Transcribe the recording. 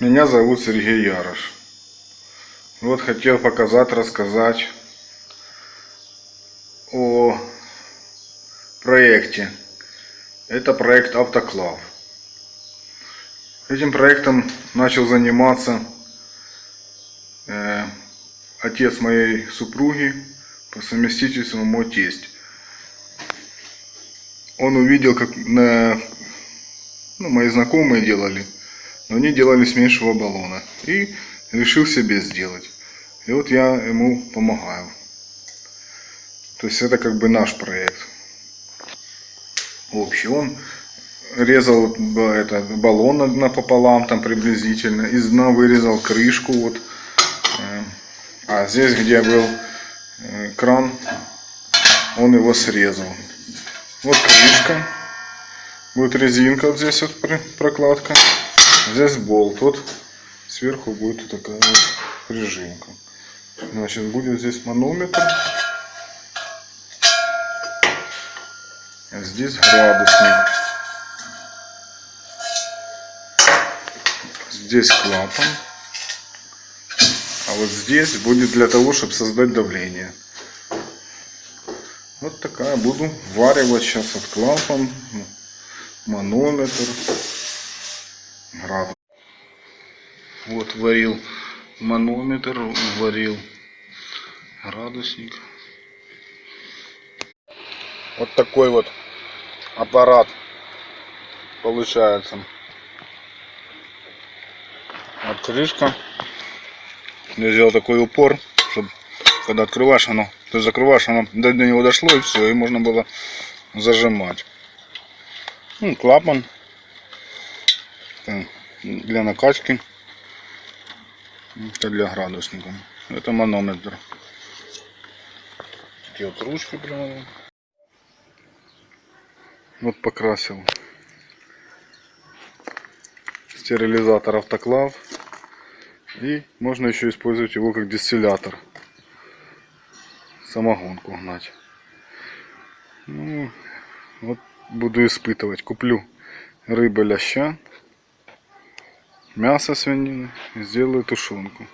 Меня зовут Сергей Ярош. Вот хотел показать, рассказать о проекте. Это проект Автоклав. Этим проектом начал заниматься э, отец моей супруги, по совместительству мой тесть. Он увидел, как на, ну, мои знакомые делали, но они делали с меньшего баллона. И решил себе сделать. И вот я ему помогаю. То есть это как бы наш проект. Общий. Он резал это, баллон напополам там приблизительно. Из дна вырезал крышку вот. Э, А здесь, где был э, кран, он его срезал. Вот крышка. Будет резинка вот здесь вот прокладка. Здесь болт. Вот сверху будет вот такая вот прижимка. Значит, будет здесь манометр. А здесь градусник. Здесь клапан. А вот здесь будет для того, чтобы создать давление. Вот такая буду варивать сейчас от клапан, манометр, градус. Вот варил манометр, варил градусник. Вот такой вот аппарат получается. Вот крышка. Я сделал такой упор, чтобы когда открываешь оно, ты закрываешь, оно до него дошло и все, и можно было зажимать. Ну, клапан Это для накачки. Это для градусника. Это манометр. Такие вот ручки прямо. Вот покрасил. Стерилизатор автоклав. И можно еще использовать его как дистиллятор. Самогонку гнать. Ну, вот буду испытывать. Куплю рыбы ляща, мясо свинины сделаю тушенку.